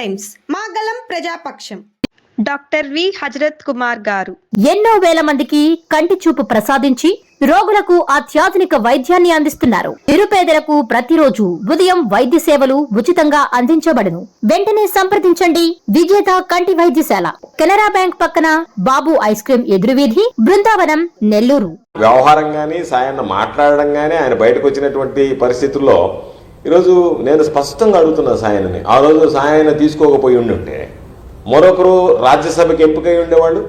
Times. మా గలం ప్రజాపక్షం. Doctor V. Hazrat Kumar garu. ఎన్నో వేల మందికి కంటి చూపు ప్రసాదించి రోగులకు అత్యాధునిక వైద్యాన్ని అందిస్తున్నారు. నిరుపేదలకు ప్రతిరోజు ఉదయం వైద్య సేవలు ఉచితంగా అందించబడును. వెంటనే సంప్రదించండి. విజేత కంటి వైద్యశాల. కెనరా బ్యాంక్ పక్కన బాబు ఐస్ క్రీం ఎదురువీధి బృందావనం నెల్లూరు. వ్యవహారం కానీ సాయన్న మాట్లాడడం కానీ ఆయన బయటకు వచ్చినటువంటి పరిస్థితుల్లో ఈరోజు నేను స్పష్టంగా అడుగుతున్నా సాయనని. ఆ రోజు సాయన తీసుకోకపోయి ఉండుంటే మరొకరు రాజ్యసభకి ఎంపికై ఉండేవాళ్ళు.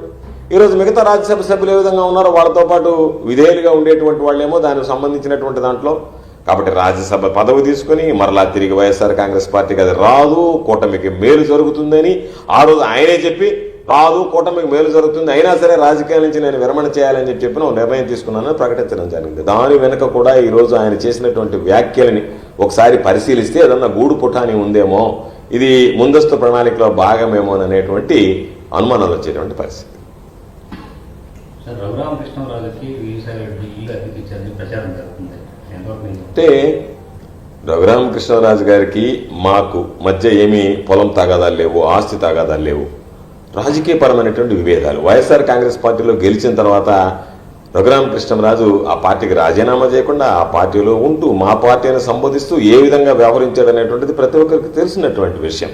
ఈరోజు మిగతా రాజ్యసభ సభ్యులు ఏ విధంగా ఉన్నారో వాళ్ళతో పాటు విధేయులుగా ఉండేటువంటి వాళ్ళేమో దానికి సంబంధించినటువంటి దాంట్లో. కాబట్టి రాజ్యసభ పదవి తీసుకుని మరలా తిరిగి వైఎస్ఆర్ కాంగ్రెస్ పార్టీకి అది రాదు కూటమికి మేలు జరుగుతుందని ఆ రోజు ఆయనే చెప్పి రాదు కూటమికి మేలు జరుగుతుంది. అయినా సరే రాజకీయాల నుంచి నేను విరమణ చేయాలని చెప్పి చెప్పిన ఒక నిర్ణయం తీసుకున్నానని ప్రకటించడం జరిగింది. దాని వెనుక కూడా ఈ రోజు ఆయన చేసినటువంటి వ్యాఖ్యలని ఒకసారి పరిశీలిస్తే ఏదన్నా గూడు పుటాని ఉందేమో ఇది ముందస్తు ప్రణాళికలో భాగమేమో అనేటువంటి అనుమానాలు వచ్చేటువంటి పరిస్థితి? అంటే రఘురామకృష్ణరాజు గారికి మాకు మధ్య ఏమీ పొలం తగాదాలు లేవు ఆస్తి తగాదాలు లేవు. రాజకీయపరమైనటువంటి విభేదాలు. వైఎస్ఆర్ కాంగ్రెస్ పార్టీలో గెలిచిన తర్వాత రఘురామకృష్ణరాజు ఆ పార్టీకి రాజీనామా చేయకుండా ఆ పార్టీలో ఉంటూ మా పార్టీని సంబోధిస్తూ ఏ విధంగా వ్యవహరించాడు అనేటువంటిది ప్రతి ఒక్కరికి తెలిసినటువంటి విషయం.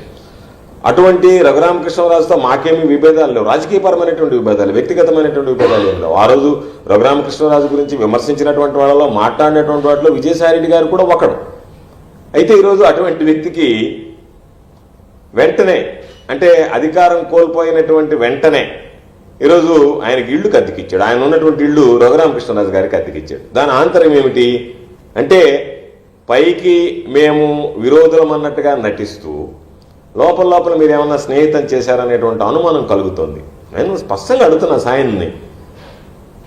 అటువంటి రఘురామకృష్ణరాజుతో మాకేమీ విభేదాలు లేవు. రాజకీయపరమైనటువంటి విభేదాలు వ్యక్తిగతమైనటువంటి విభేదాలు ఏమి లేవు. ఆ రోజు రఘురామకృష్ణరాజు గురించి విమర్శించినటువంటి వాళ్ళలో మాట్లాడినటువంటి వాటిలో విజయసాయిరెడ్డి గారు కూడా ఒకడు. అయితే ఈరోజు అటువంటి వ్యక్తికి వెంటనే అంటే అధికారం కోల్పోయినటువంటి వెంటనే ఈరోజు ఆయనకి ఇల్లు కత్తికిచ్చాడు. ఆయన ఉన్నటువంటి ఇల్లు రఘురామకృష్ణరాజు గారికి అద్దెకిచ్చాడు దాని ఆంతరం ఏమిటి? అంటే పైకి మేము విరోధులం అన్నట్టుగా నటిస్తూ లోపల లోపల మీరు ఏమన్నా స్నేహితం చేశారనేటువంటి అనుమానం కలుగుతుంది. నేను స్పష్టంగా అడుగుతున్నా సాయన్ని.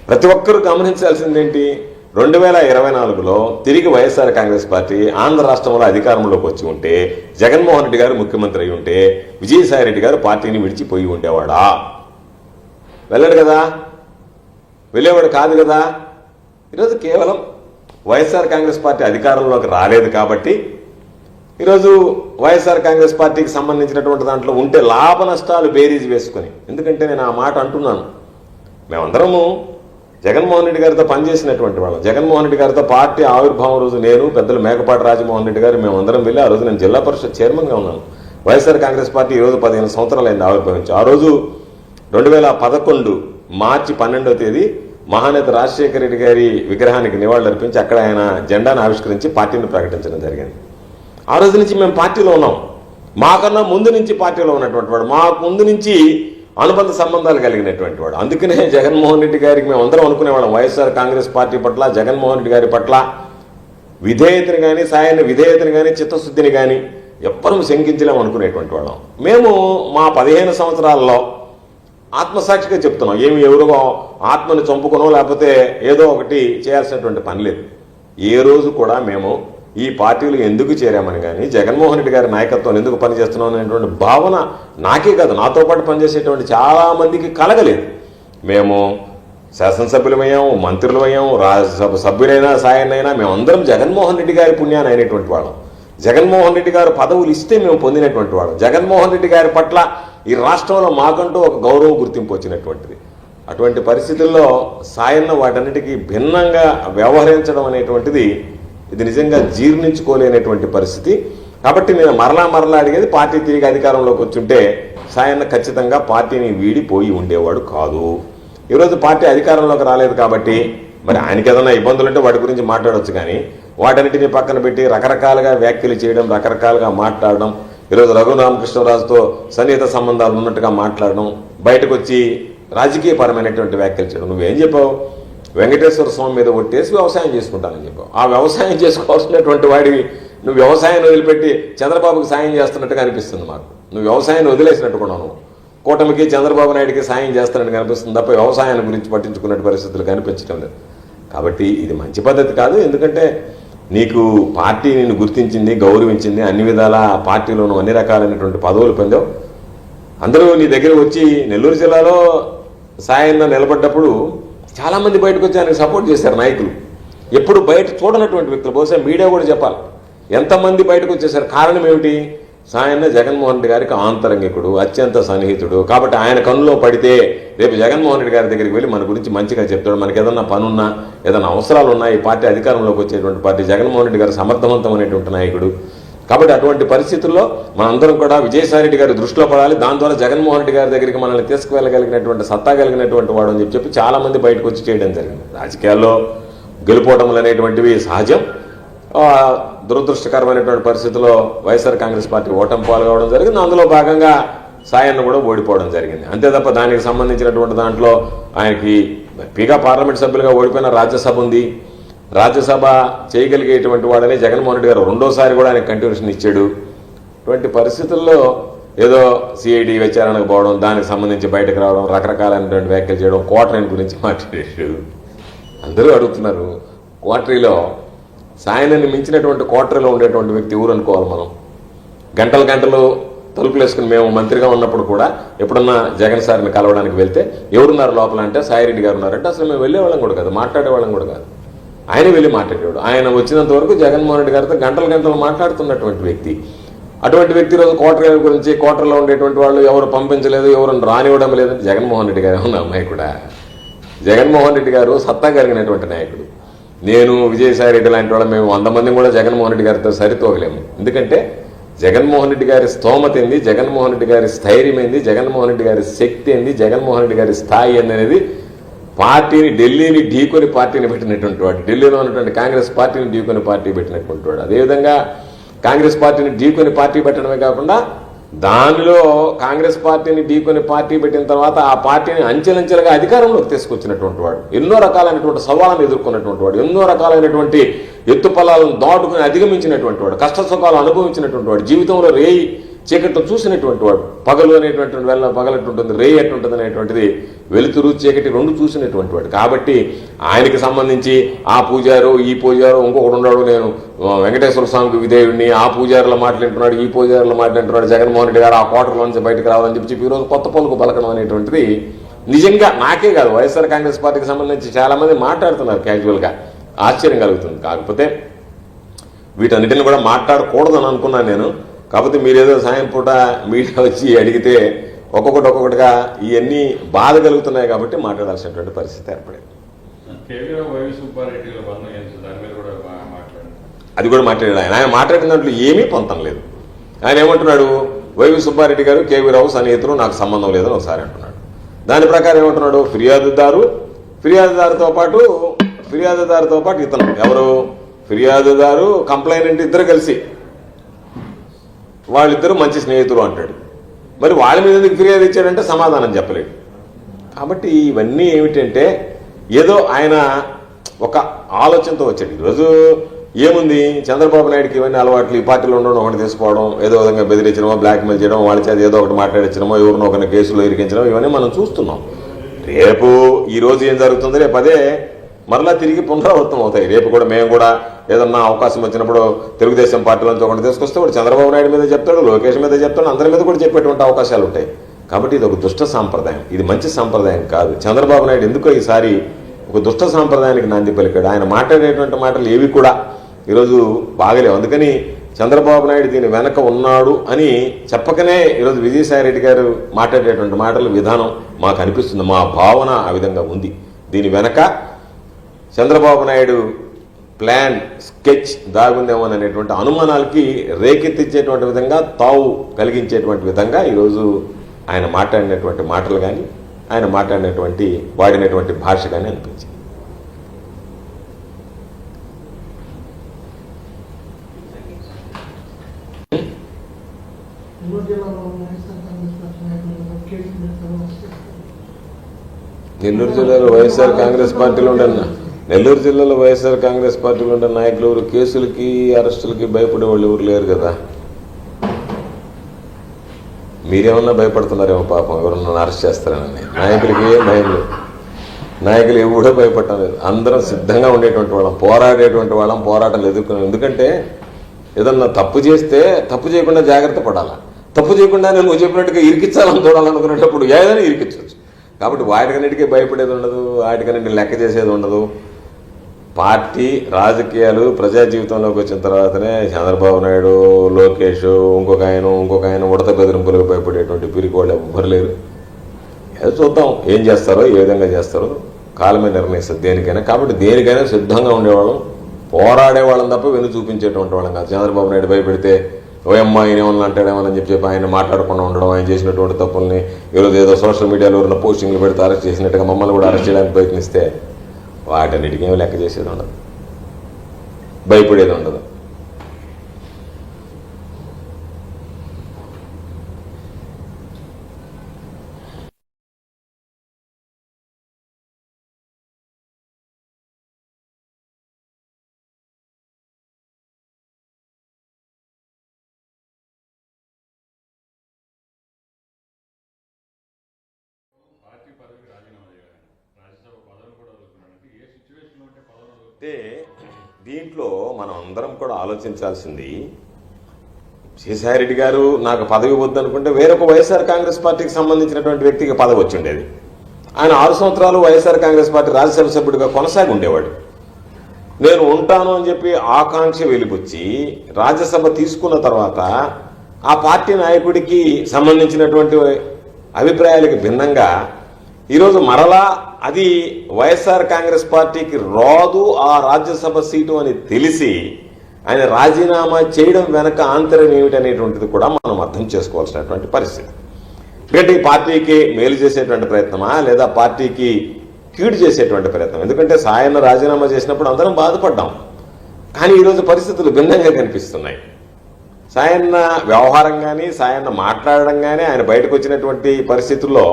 ప్రతి ఒక్కరూ గమనించాల్సిందేంటి? రెండు వేల ఇరవై నాలుగులో తిరిగి వైఎస్ఆర్ కాంగ్రెస్ పార్టీ ఆంధ్ర రాష్ట్రంలో అధికారంలోకి వచ్చి ఉంటే జగన్మోహన్ రెడ్డి గారు ముఖ్యమంత్రి అయి ఉంటే విజయసాయి రెడ్డి గారు పార్టీని విడిచిపోయి ఉండేవాడా? వెళ్ళాడు కదా? వెళ్ళేవాడు కాదు కదా? ఈరోజు కేవలం వైఎస్ఆర్ కాంగ్రెస్ పార్టీ అధికారంలోకి రాలేదు కాబట్టి ఈరోజు వైఎస్ఆర్ కాంగ్రెస్ పార్టీకి సంబంధించినటువంటి దాంట్లో ఉంటే లాభ నష్టాలు బేరీజ్ వేసుకొని ఎందుకంటే నేను ఆ మాట అంటున్నాను. మేమందరము జగన్మోహన్ రెడ్డి గారితో పనిచేసినటువంటి వాళ్ళం. జగన్మోహన్ రెడ్డి గారితో పార్టీ ఆవిర్భావం రోజు నేను పెద్దలు మేకపాటి రాజమోహన్ రెడ్డి గారు మేమందరం వెళ్ళి ఆ రోజు నేను జిల్లా పరిషత్ చైర్మన్గా ఉన్నాను. వైఎస్ఆర్ కాంగ్రెస్ పార్టీ ఈ రోజు పదిహేను సంవత్సరాలు అయింది ఆవిర్భవించి. ఆ రోజు రెండు వేల పదకొండు మార్చి పన్నెండవ తేదీ మహానేత రాజశేఖర రెడ్డి గారి విగ్రహానికి నివాళులర్పించి అక్కడ ఆయన జెండాను ఆవిష్కరించి పార్టీని ప్రకటించడం జరిగింది. ఆ రోజు నుంచి మేము పార్టీలో ఉన్నాం. మాకన్నా ముందు నుంచి పార్టీలో ఉన్నటువంటి వాడు. మాకు ముందు నుంచి అనుబంధ సంబంధాలు కలిగినటువంటి వాడు. అందుకనే జగన్మోహన్ రెడ్డి గారికి మేము అందరం అనుకునేవాళ్ళం. వైఎస్ఆర్ కాంగ్రెస్ పార్టీ పట్ల జగన్మోహన్ రెడ్డి గారి పట్ల విధేయతను కానీ సాయాన్ని విధేయతను కానీ చిత్తశుద్ధిని కానీ ఎవ్వరూ శంకించలేము అనుకునేటువంటి వాళ్ళం. మేము మా పదిహేను సంవత్సరాల్లో ఆత్మసాక్షిగా చెప్తున్నాం. ఏమి ఎవరిగో ఆత్మని చంపుకునో లేకపోతే ఏదో ఒకటి చేయాల్సినటువంటి పని లేదు. ఏ రోజు కూడా మేము ఈ పార్టీలు ఎందుకు చేరామని కానీ జగన్మోహన్ రెడ్డి గారి నాయకత్వం ఎందుకు పనిచేస్తున్నాం అనేటువంటి భావన నాకే కాదు. నాతో పాటు పనిచేసేటువంటి చాలామందికి కలగలేదు. మేము శాసనసభ్యులమయ్యాము మంత్రులమయ్యాము రాజ్యసభ సభ్యులైనా సాయన్నైనా మేమందరం జగన్మోహన్ రెడ్డి గారి పుణ్యాన్ని అయినటువంటి వాళ్ళం. జగన్మోహన్ రెడ్డి గారు పదవులు ఇస్తే మేము పొందినటువంటి వాళ్ళం. జగన్మోహన్ రెడ్డి గారి పట్ల ఈ రాష్ట్రంలో మాకంటూ ఒక గౌరవ గుర్తింపు వచ్చినటువంటిది. అటువంటి పరిస్థితుల్లో సాయన్న వాటన్నిటికీ భిన్నంగా వ్యవహరించడం అనేటువంటిది ఇది నిజంగా జీర్ణించుకోలేనటువంటి పరిస్థితి. కాబట్టి నేను మరలా మరలా అడిగేది పార్టీ తిరిగి అధికారంలోకి వచ్చుంటే సాయన్న ఖచ్చితంగా పార్టీని వీడిపోయి ఉండేవాడు కాదు. ఈరోజు పార్టీ అధికారంలోకి రాలేదు కాబట్టి మరి ఆయనకి ఏదైనా ఇబ్బందులు ఉంటే వాటి గురించి మాట్లాడవచ్చు కానీ వాటన్నిటిని పక్కన పెట్టి రకరకాలుగా వ్యాఖ్యలు చేయడం రకరకాలుగా మాట్లాడడం ఈరోజు రఘురామకృష్ణరాజుతో సన్నిహిత సంబంధాలు ఉన్నట్టుగా మాట్లాడడం బయటకు వచ్చి రాజకీయపరమైనటువంటి వ్యాఖ్యలు చేయడం. నువ్వేం చెప్పావు? వెంకటేశ్వర స్వామి మీద ఒట్టేసి వ్యవసాయం చేసుకుంటానని చెప్పావు. ఆ వ్యవసాయం చేసుకోవాల్సినటువంటి వాడివి నువ్వు వ్యవసాయాన్ని వదిలిపెట్టి చంద్రబాబుకి సాయం చేస్తున్నట్టుగా అనిపిస్తుంది మాకు. నువ్వు వ్యవసాయాన్ని వదిలేసినట్టు కూడా నువ్వు. కూటమికి చంద్రబాబు నాయుడికి సాయం చేస్తున్నట్టు కనిపిస్తుంది తప్ప వ్యవసాయాన్ని గురించి పట్టించుకున్నట్టు పరిస్థితులు కనిపించడం లేదు. కాబట్టి ఇది మంచి పద్ధతి కాదు. ఎందుకంటే నీకు పార్టీ నిన్ను గుర్తించింది గౌరవించింది అన్ని విధాల పార్టీలోనూ అన్ని రకాలైనటువంటి పదవులు పొందావు. అందరూ నీ దగ్గర వచ్చి నెల్లూరు జిల్లాలో సాయంగా నిలబడ్డప్పుడు చాలామంది బయటకు వచ్చి ఆయనకు సపోర్ట్ చేశారు నాయకులు. ఎప్పుడు బయట చూడనటువంటి వ్యక్తులు బహుశా మీడియా కూడా చెప్పాలి. ఎంతమంది బయటకు వచ్చేసారు? కారణం ఏమిటి? సాయన్న జగన్మోహన్ రెడ్డి గారికి ఆంతరంగికుడు అత్యంత సన్నిహితుడు. కాబట్టి ఆయన కన్నులో పడితే రేపు జగన్మోహన్ రెడ్డి గారి దగ్గరికి వెళ్ళి మన గురించి మంచిగా చెప్తాడు. మనకి ఏదన్నా పనున్నా ఏదైనా అవసరాలు ఉన్నా ఈ పార్టీ అధికారంలోకి వచ్చేటువంటి పార్టీ జగన్మోహన్ రెడ్డి గారు సమర్థవంతమైనటువంటి నాయకుడు. కాబట్టి అటువంటి పరిస్థితుల్లో మనందరం కూడా విజయసాయి రెడ్డి గారి దృష్టిలో పడాలి. దాని ద్వారా జగన్మోహన్ రెడ్డి గారి దగ్గరికి మనల్ని తీసుకువెళ్ళగలిగినటువంటి సత్తా కలిగినటువంటి వాడు అని చెప్పి చాలామంది చాలా మంది బయటకు వచ్చి చేయడం జరిగింది. రాజకీయాల్లో గెలుపోవటములు అనేటువంటివి సహజం. దురదృష్టకరమైనటువంటి పరిస్థితుల్లో వైఎస్ఆర్ కాంగ్రెస్ పార్టీ ఓటమి పాల్గొవడం జరిగింది. అందులో భాగంగా సాయన్న కూడా ఓడిపోవడం జరిగింది. అంతే తప్ప దానికి సంబంధించినటువంటి దాంట్లో ఆయనకి పీగా పార్లమెంట్ సభ్యులుగా ఓడిపోయిన రాజ్యసభ ఉంది. రాజ్యసభ చేయగలిగేటువంటి వాడని జగన్మోహన్ రెడ్డి గారు. రెండోసారి కూడా ఆయన కంటిన్యూషన్ ఇచ్చాడు. ఇటువంటి పరిస్థితుల్లో ఏదో సిఐడి విచారణకు పోవడం దానికి సంబంధించి బయటకు రావడం రకరకాలైనటువంటి వ్యాఖ్యలు చేయడం క్వార్టరీని గురించి మాట్లాడాడు. అందరూ అడుగుతున్నారు కోటరీలో సాయనాన్ని మించినటువంటి కోటరీలో ఉండేటువంటి వ్యక్తి ఊరు అనుకోవాలి మనం? గంటలు గంటలు తలుపులు వేసుకుని మేము మంత్రిగా ఉన్నప్పుడు కూడా ఎప్పుడన్నా జగన్ సార్ని కలవడానికి వెళ్తే ఎవరున్నారు లోపల అంటే సాయిరెడ్డి గారు ఉన్నారంటే అసలు మేము వెళ్ళేవాళ్ళం కూడా కాదు మాట్లాడేవాళ్ళం కూడా కాదు. ఆయన వెళ్ళి మాట్లాడేవాడు. ఆయన వచ్చినంత వరకు జగన్మోహన్ రెడ్డి గారితో గంటలు గంటలు మాట్లాడుతున్నటువంటి వ్యక్తి. అటువంటి వ్యక్తి రోజు కోటరీ గురించి కోటర్లో ఉండేటువంటి వాళ్ళు ఎవరు పంపించలేదు ఎవరు రానివ్వడం లేదని జగన్మోహన్ రెడ్డి గారు ఉన్న అమ్మాయి కూడా. జగన్మోహన్ రెడ్డి గారు సత్తా కలిగినటువంటి నాయకుడు. నేను విజయసాయి రెడ్డి లాంటి వాళ్ళం మేము వంద మంది కూడా జగన్మోహన్ రెడ్డి గారితో సరితోగలేము ఎందుకంటే జగన్మోహన్ రెడ్డి గారి స్తోమత ఏంది జగన్మోహన్ రెడ్డి గారి స్థైర్యం ఏంది జగన్మోహన్ రెడ్డి గారి శక్తి ఏంది జగన్మోహన్ రెడ్డి గారి స్థాయి అనేది పార్టీని ఢిల్లీని ఢీకొని పార్టీని పెట్టినటువంటి వాడు. ఢిల్లీలో ఉన్నటువంటి కాంగ్రెస్ పార్టీని ఢీకొని పార్టీ పెట్టినటువంటి వాడు. అదేవిధంగా కాంగ్రెస్ పార్టీని ఢీకొని పార్టీ పెట్టడమే కాకుండా దానిలో కాంగ్రెస్ పార్టీని ఢీకొని పార్టీ పెట్టిన తర్వాత ఆ పార్టీని అంచెలంచెలుగా అధికారంలోకి తీసుకొచ్చినటువంటి వాడు. ఎన్నో రకాలైనటువంటి సవాళ్ళను ఎదుర్కొన్నటువంటి వాడు. ఎన్నో రకాలైనటువంటి ఎత్తుపల్లాలను దాటుకుని అధిగమించినటువంటి వాడు. కష్ట సుఖాలు అనుభవించినటువంటి వాడు. జీవితంలో రేయి చీకట్లో చూసినటువంటి వాడు పగలు అనేటువంటి వెళ్ళ పగలట్టుంటుంది రే ఎట్టుంటుంది అనేటువంటిది వెలుతురు చీకటి రెండు చూసినటువంటి వాడు. కాబట్టి ఆయనకి సంబంధించి ఆ పూజారు ఈ పూజారు ఇంకొకడు ఉన్నాడు నేను వెంకటేశ్వర స్వామికి విధేయుడిని ఆ పూజారుల మాట్లాడుతున్నాడు ఈ పూజారుల మాట్లాడుతున్నాడు జగన్మోహన్ రెడ్డి గారు ఆ కోటలో నుంచి బయటకు రావాలని చెప్పి చెప్పి ఈరోజు కొత్త పలుకు పలకడం అనేటువంటిది నిజంగా నాకే కాదు వైఎస్ఆర్ కాంగ్రెస్ పార్టీకి సంబంధించి చాలామంది మాట్లాడుతున్నారు క్యాజువల్గా ఆశ్చర్యం కలుగుతుంది. కాకపోతే వీటన్నిటిని కూడా మాట్లాడకూడదని అనుకున్నాను నేను. కాకపోతే మీరేదో సాయం పూట మీడియా వచ్చి అడిగితే ఒక్కొక్కటి ఒక్కొక్కటిగా ఇవన్నీ బాధ కలుగుతున్నాయి కాబట్టి మాట్లాడాల్సినటువంటి పరిస్థితి ఏర్పడింది. అది కూడా మాట్లాడాడు ఆయన. ఆయన మాట్లాడిన దాంట్లో ఏమీ పొంతం లేదు. ఆయన ఏమంటున్నాడు? వైవి సుబ్బారెడ్డి గారు కేవీ రావు సన్నిహితులు నాకు సంబంధం లేదని ఒకసారి అంటున్నాడు. దాని ప్రకారం ఏమంటున్నాడు? ఫిర్యాదుదారు. ఫిర్యాదుదారుతో పాటు ఫిర్యాదుదారుతో పాటు ఇతను ఎవరు? ఫిర్యాదుదారు కంప్లైనెంట్ ఇద్దరు కలిసి. వాళ్ళిద్దరూ మంచి స్నేహితులు అంటాడు. మరి వాళ్ళ మీద ఎందుకు ఫిర్యాదు ఇచ్చాడంటే సమాధానం చెప్పలేడు కాబట్టి ఇవన్నీ ఏమిటంటే ఏదో ఆయన ఒక ఆలోచనతో వచ్చాడు. ఈరోజు ఏముంది? చంద్రబాబు నాయుడుకి ఇవన్నీ అలవాట్లు ఈ పార్టీలో ఉండడం ఒకటి తీసుకోవడం ఏదో విధంగా బెదిరించడమో బ్లాక్మెయిల్ చేయడం వాళ్ళ చేత ఏదో ఒకటి మాట్లాడించడమో ఎవరినో ఒకరిని కేసులో ఇరికించడం ఇవన్నీ మనం చూస్తున్నాం. రేపు ఈరోజు ఏం జరుగుతుంది? రేపు అదే మరలా తిరిగి పునరావృతం అవుతాయి. రేపు కూడా మేము కూడా ఏదన్నా అవకాశం వచ్చినప్పుడు తెలుగుదేశం పార్టీలోంచి ఒకటి తీసుకొస్తే వాడు చంద్రబాబు నాయుడు మీద చెప్తాడు లోకేష్ మీద చెప్తాడు అందరి మీద కూడా చెప్పేటువంటి అవకాశాలు ఉంటాయి. కాబట్టి ఇది ఒక దుష్ట సాంప్రదాయం. ఇది మంచి సాంప్రదాయం కాదు. చంద్రబాబు నాయుడు ఎందుకో ఈసారి ఒక దుష్ట సాంప్రదాయానికి నాంది పలికాడు. ఆయన మాట్లాడేటువంటి మాటలు ఏవి కూడా ఈరోజు బాగలేవు. అందుకని చంద్రబాబు నాయుడు దీని వెనక ఉన్నాడు అని చెప్పకనే ఈరోజు విజయసాయి రెడ్డి గారు మాట్లాడేటువంటి మాటల విధానం మాకు అనిపిస్తుంది. మా భావన ఆ విధంగా ఉంది. దీని వెనక చంద్రబాబు నాయుడు ప్లాన్ స్కెచ్ దాగుందేమో అనేటువంటి అనుమానాలకి రేకెత్తించేటువంటి విధంగా తావు కలిగించేటువంటి విధంగా ఈరోజు ఆయన మాట్లాడినటువంటి మాటలు కానీ ఆయన మాట్లాడినటువంటి వాడినటువంటి భాష కానీ అనిపించింది. నెల్లూరు జిల్లాలో వైఎస్ఆర్ కాంగ్రెస్ పార్టీలో ఉండే నెల్లూరు జిల్లాలో వైఎస్ఆర్ కాంగ్రెస్ పార్టీలో ఉండే నాయకులు ఎవరు? కేసులకి అరెస్టులకి భయపడే వాళ్ళు ఎవరు లేరు కదా. మీరేమన్నా భయపడుతున్నారేమో పాపం. ఎవరన్నా అరెస్ట్ చేస్తారని నాయకులకి ఏం భయం లేదు. నాయకులు ఎవడో భయపడటం లేదు. అందరం సిద్ధంగా ఉండేటువంటి వాళ్ళం. పోరాడేటువంటి వాళ్ళం. పోరాటం ఎదుర్కొనే ఎందుకంటే ఏదన్నా తప్పు చేస్తే తప్పు చేయకుండా జాగ్రత్త పడాలా? తప్పు చేయకుండా నేను నువ్వు చెప్పినట్టుగా ఇరికించాలని చూడాలనుకునేటప్పుడు ఏదైనా ఇరికించవచ్చు. కాబట్టి వాటికన్నిటికీ భయపడేది ఉండదు. వాటికన్నిటిని లెక్క చేసేది ఉండదు. పార్టీ రాజకీయాలు ప్రజా జీవితంలోకి వచ్చిన తర్వాతనే చంద్రబాబు నాయుడు లోకేష్ ఇంకొక ఆయన ఇంకొక ఆయన ఉడత బెదిరింపులకు భయపడేటువంటి పిరికోళ్ళు వాళ్ళు ఎవ్వరు లేరు. ఏదో చూద్దాం ఏం చేస్తారో ఏ విధంగా చేస్తారో కాలమే నిర్ణయిస్తారు దేనికైనా. కాబట్టి దేనికైనా సిద్ధంగా ఉండేవాళ్ళం పోరాడే వాళ్ళం తప్ప వెను చూపించేటువంటి వాళ్ళం కాదు. చంద్రబాబు నాయుడు భయపెడితే ఓ ఆయన ఏమన్నా అంటాడేమని చెప్పి చెప్పి ఆయన మాట్లాడకుండా ఉండడం ఆయన చేసినటువంటి తప్పుల్ని ఈరోజు ఏదో సోషల్ మీడియాలో ఉన్న పోస్టింగ్లు పెడితే అరెస్ట్ చేసినట్టుగా మమ్మల్ని కూడా అరెస్ట్ చేయడానికి ప్రయత్నిస్తే వాటన్నిటికీ లెక్క చేసేది ఉండదు. భయపడేది ఉండదు పార్టీ పదవికి రాజీనామా చేయాలి రాజ్యసభ పదవిని కూడా వదులుకున్నాడంటే ఏ సిచ్యువేషన్లో ఉంటే పదవిని వదులుకుంటారు అంటే దీంట్లో మనం అందరం కూడా ఆలోచించాల్సింది విజయసాయిరెడ్డి గారు నాకు పదవి వద్దనుకుంటే వేరొక వైఎస్ఆర్ కాంగ్రెస్ పార్టీకి సంబంధించినటువంటి వ్యక్తికి పదవి వచ్చి ఉండేది ఆయన ఆరు సంవత్సరాలు వైఎస్ఆర్ కాంగ్రెస్ పార్టీ రాజ్యసభ సభ్యుడిగా కొనసాగి ఉండేవాడు. నేను ఉంటాను అని చెప్పి ఆకాంక్ష వెలిపుచ్చి రాజ్యసభ తీసుకున్న తర్వాత ఆ పార్టీ నాయకుడికి సంబంధించినటువంటి అభిప్రాయాలకు భిన్నంగా ఈరోజు మరలా అది వైఎస్ఆర్ కాంగ్రెస్ పార్టీకి రాదు ఆ రాజ్యసభ సీటు అని తెలిసి ఆయన రాజీనామా చేయడం వెనక ఆంతర్యం ఏమిటనేటువంటిది కూడా మనం అర్థం చేసుకోవాల్సినటువంటి పరిస్థితి. ఎందుకంటే ఈ పార్టీకి మేలు చేసేటువంటి ప్రయత్నమా? లేదా పార్టీకి కీడు చేసేటువంటి ప్రయత్నం? ఎందుకంటే సాయన్న రాజీనామా చేసినప్పుడు అందరం బాధపడ్డాం. కానీ ఈరోజు పరిస్థితులు భిన్నంగా కనిపిస్తున్నాయి. సాయన్న వ్యవహారం కానీ సాయన్న మాట్లాడడం కానీ ఆయన బయటకు వచ్చినటువంటి పరిస్థితుల్లో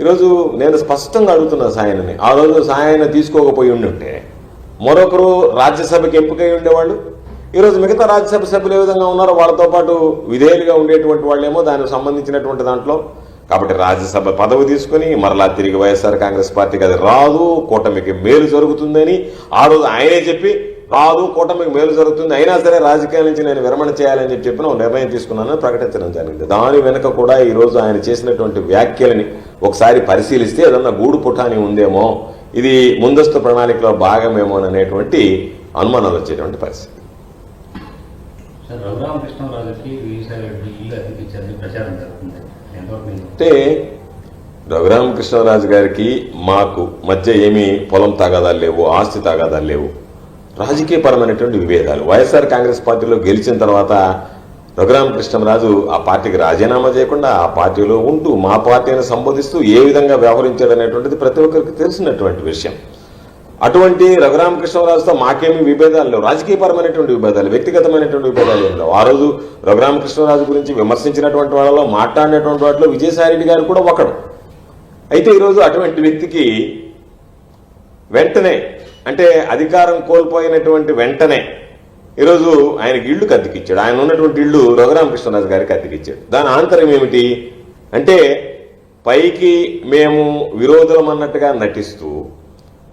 ఈరోజు నేను స్పష్టంగా అడుగుతున్నా సాయనని. ఆ రోజు సాయన తీసుకోకపోయి ఉండుంటే మరొకరు రాజ్యసభకి ఎంపికై ఉండేవాళ్ళు. ఈరోజు మిగతా రాజ్యసభ సభ్యులు ఏ విధంగా ఉన్నారో వాళ్ళతో పాటు విధేయులుగా ఉండేటువంటి వాళ్ళేమో దానికి సంబంధించినటువంటి దాంట్లో. కాబట్టి రాజ్యసభ పదవి తీసుకుని మరలా తిరిగి వైఎస్ఆర్ కాంగ్రెస్ పార్టీకి అది రాదు కూటమికి మేలు జరుగుతుందని ఆ రోజు ఆయనే చెప్పి రాదు కూటమికి మేలు జరుగుతుంది. అయినా సరే రాజకీయాల నుంచి నేను విరమణ చేయాలని చెప్పి చెప్పిన ఒక నిర్ణయం తీసుకున్నానని ప్రకటించడం జరిగింది. దాని వెనుక కూడా ఈ రోజు ఆయన చేసినటువంటి వ్యాఖ్యలని ఒకసారి పరిశీలిస్తే ఏదన్నా గూడు పుటాని ఉందేమో ఇది ముందస్తు ప్రణాళికలో భాగమేమో అనేటువంటి అనుమానాలు వచ్చేటువంటి పరిస్థితి? అంటే రఘురామకృష్ణరాజు గారికి మాకు మధ్య ఏమీ పొలం తగాదాలు లేవు ఆస్తి తగాదాలు లేవు. రాజకీయపరమైనటువంటి విభేదాలు. వైఎస్ఆర్ కాంగ్రెస్ పార్టీలో గెలిచిన తర్వాత రఘురామకృష్ణరాజు ఆ పార్టీకి రాజీనామా చేయకుండా ఆ పార్టీలో ఉంటూ మా పార్టీని సంబోధిస్తూ ఏ విధంగా వ్యవహరించాడనేటువంటిది ప్రతి ఒక్కరికి తెలిసినటువంటి విషయం. అటువంటి రఘురామకృష్ణరాజుతో మాకేమి విభేదాలు లేవు. రాజకీయపరమైనటువంటి విభేదాలు వ్యక్తిగతమైనటువంటి విభేదాలు ఏం లేవు. ఆ రోజు రఘురామకృష్ణరాజు గురించి విమర్శించినటువంటి వాళ్ళలో మాట్లాడినటువంటి వాటిలో విజయసాయిరెడ్డి గారు కూడా ఒకడు. అయితే ఈరోజు అటువంటి వ్యక్తికి వెంటనే అంటే అధికారం కోల్పోయినటువంటి వెంటనే ఈరోజు ఆయనకి ఇళ్ళు కత్తికిచ్చాడు. ఆయన ఉన్నటువంటి ఇల్లు రఘురామకృష్ణరాజు గారికి అద్దెకిచ్చాడు దాని ఆంతరం ఏమిటి? అంటే పైకి మేము విరోధులం అన్నట్టుగా నటిస్తూ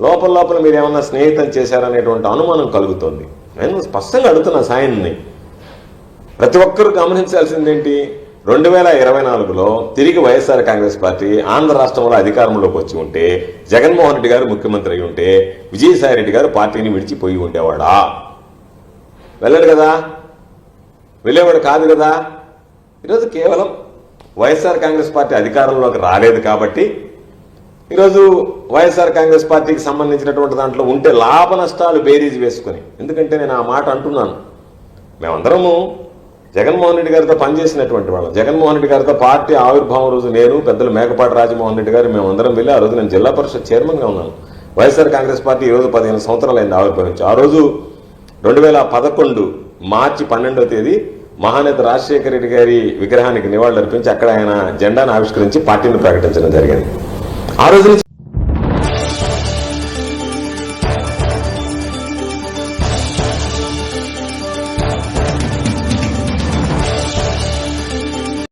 లోపల లోపల మీరు ఏమన్నా స్నేహితం చేశారనేటువంటి అనుమానం కలుగుతోంది. నేను స్పష్టంగా అడుగుతున్నా సాయన్ని. ప్రతి ఒక్కరు గమనించాల్సిందేంటి? రెండు వేల ఇరవై నాలుగులో తిరిగి వైఎస్ఆర్ కాంగ్రెస్ పార్టీ ఆంధ్ర రాష్ట్రంలో అధికారంలోకి వచ్చి ఉంటే జగన్మోహన్ రెడ్డి గారు ముఖ్యమంత్రి అయి ఉంటే విజయసాయి రెడ్డి గారు పార్టీని విడిచిపోయి ఉండేవాడా? వెళ్ళాడు కదా? వెళ్ళేవాడు కాదు కదా? ఈరోజు కేవలం వైఎస్ఆర్ కాంగ్రెస్ పార్టీ అధికారంలోకి రాలేదు కాబట్టి ఈరోజు వైఎస్ఆర్ కాంగ్రెస్ పార్టీకి సంబంధించినటువంటి దాంట్లో ఉంటే లాభ నష్టాలు బేరీజ్ వేసుకుని ఎందుకంటే నేను ఆ మాట అంటున్నాను. మేమందరము జగన్మోహన్ రెడ్డి గారితో పనిచేసినటువంటి వాళ్ళం. జగన్మోహన్ రెడ్డి గారితో పార్టీ ఆవిర్భావం రోజు నేను పెద్దలు మేకపాటి రాజమోహన్ రెడ్డి గారు మేము అందరం వెళ్ళి ఆ రోజు నేను జిల్లా పరిషత్ చైర్మన్గా ఉన్నాను. వైఎస్ఆర్ కాంగ్రెస్ పార్టీ ఈరోజు పదిహేను సంవత్సరాలు అయింది ఆవిర్భవించి. ఆ రోజు రెండు వేల పదకొండు మార్చి పన్నెండవ తేదీ మహానేత రాజశేఖర రెడ్డి గారి విగ్రహానికి నివాళులర్పించి అక్కడ ఆయన జెండాను ఆవిష్కరించి పార్టీని ప్రకటించడం జరిగింది. ఆ రోజు